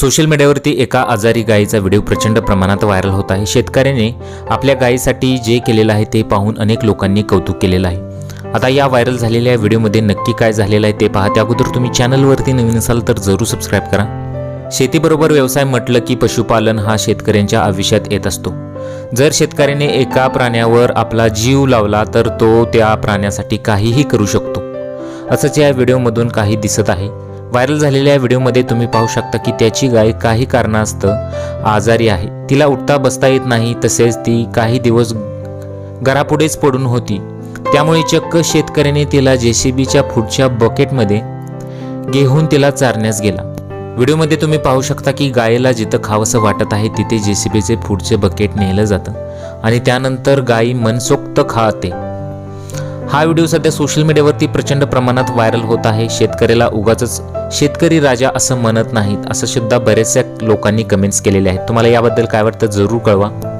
Social मीडियावरती एका आजारी गायीचा व्हिडिओ प्रचंड प्रमाणात व्हायरल होत आहे. शेतकऱ्याने आपल्या गायीसाठी जे केलेलं आहे ते पाहून अनेक लोकांनी कौतुक केलेलं आहे. आता या व्हायरल झालेल्या व्हिडिओमध्ये नक्की काय झालेलं आहे ते पहा. त्या अगोदर तुम्ही चॅनलवरती नवीन असाल तर जरूर सबस्क्राईब करा. शेतीबरोबर व्यवसाय म्हटलं की पशुपालन हा शेतकऱ्यांच्या आयुष्यात येत असतो. जर शेतकऱ्याने एका प्राण्यावर आपला जीव लावला तर तो त्या प्राण्यासाठी काहीही करू शकतो. असंच या व्हिडिओमधून काही दिसत आहे. व्हायरल झालेल्या व्हिडिओमध्ये तुम्ही पाहू शकता की त्याची गाय काही कारणास्तव आजारी आहे. तिला उठता बसता येत नाही तसेच ती काही दिवस घरापुढेच पडून होती. त्यामुळे चक्क शेतकऱ्याने तिला जेसीबीच्या पुढच्या बकेटमध्ये घेऊन तिला चारण्यास गेला. व्हिडिओमध्ये तुम्ही पाहू शकता की गायीला जिथं खावंसं वाटत आहे तिथे जेसीबीचे पुढचे बकेट नेलं जातं आणि त्यानंतर गायी मनसोक्त खाते. हा व्हिडिओ सध्या सोशल मीडियावरती प्रचंड प्रमाणात व्हायरल होत आहे. शेतकऱ्याला उगाच शेतकरी राजा असं म्हणत नाहीत असं सुद्धा बरेचशा लोकांनी कमेंट्स केलेले आहेत. तुम्हाला याबद्दल काय वाटतं? जरूर कळवा.